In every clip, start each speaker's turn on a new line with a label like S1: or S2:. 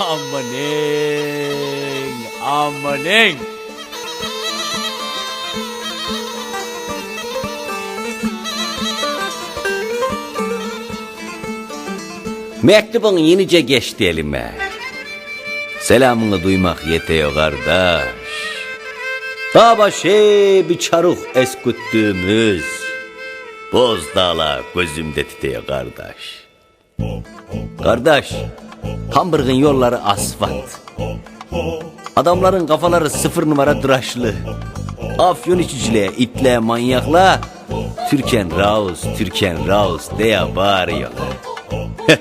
S1: Amanın, amanın. Mektubun yenice geçti elime. Selamını duymak yetiyor kardeş. Dağ şey bir çaruk esküttüğümüz. Bozdağlar gözümde titiyor kardeş. Kardeş, Hamburg'un yolları asfalt. Adamların kafaları sıfır numara tıraşlı. Afyon içiciliğe, itle, manyakla. Türken Raus, Türken Raus diye bağırıyorlar.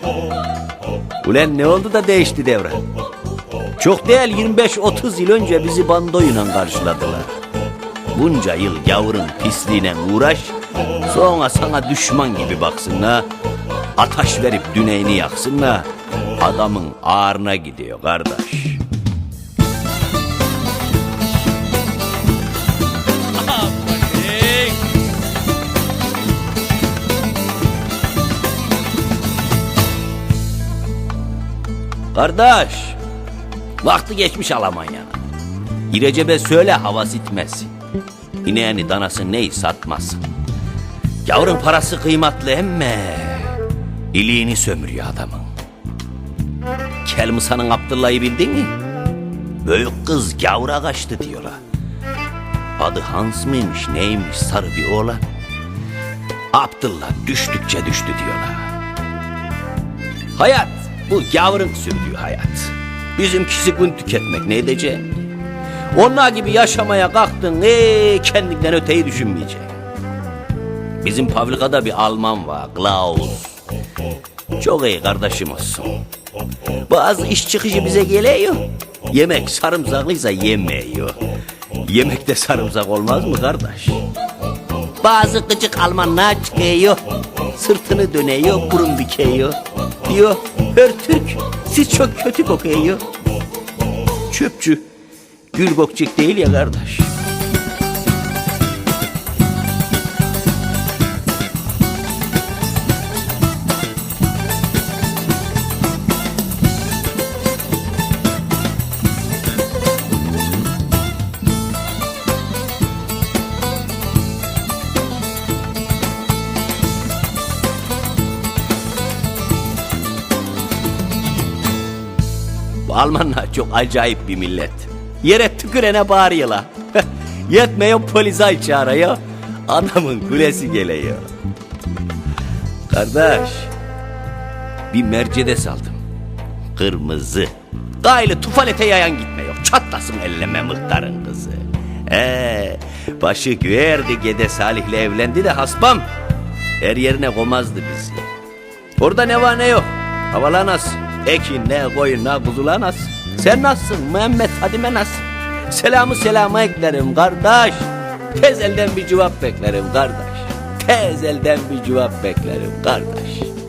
S1: Ulan ne oldu da değişti devre? Çok değil 25-30 yıl önce bizi bandoyla karşıladılar. Bunca yıl gavurun pisliğine uğraş, sonra sana düşman gibi baksınlar. Ataş verip düneyini yaksınlar. Adamın ağrına gidiyor kardeş. Kardeş, vakti geçmiş Almanya'nın. İrecebe söyle hava sitmesin. İneğini danası ney satmasın. Yavrun parası kıymetli emme. İliğini sömürüyor adamın. Kelmusa'nın Abdullah'ı bildin mi? Büyük kız gavura kaçtı diyorlar. Adı Hans mıymış neymiş sarı bir oğlan. Abdullah düştükçe düştü diyorlar. Hayat bu gavurun sürdüğü hayat. Bizimkisi gün tüketmek ne edeceksin? Onlar gibi yaşamaya kalktın ee, kendinden öteyi düşünmeyeceksin. Bizim fabrikada bir Alman var Klaus. Çok iyi kardeşim olsun. Bazı iş çıkışı bize geliyor. Yemek sarımsaklıysa yemiyor. Yemekte sarımsak olmaz mı kardeş? Bazı gıcık Almanlar çıkıyor. Sırtını dönüyor, burun dikiyor. Diyor, her Türk siz çok kötü kokuyor. Çöpçü, gül kokcuk değil ya kardeş. Almanlar çok acayip bir millet. Yere tükürene bağırıyorlar. Yetmiyor polisi çağırıyor. Adamın kulesi geliyor. Kardeş, bir Mercedes aldım. Kırmızı. Gaylı tufalete yayan gitmiyor. Çatlasın elleme muhtarın kızı. Ee, başı güverdi Gede Salih'le evlendi de hasbam. Her yerine komazdı bizi. Orada ne var ne yok. Havalar nasıl? Ekin ne, koyun ne, kuzular nasıl? Sen nasılsın Muhammed Fadime nasıl? Selamı selama eklerim kardeş. Tez elden bir cevap beklerim kardeş. Tez elden bir cevap beklerim kardeş.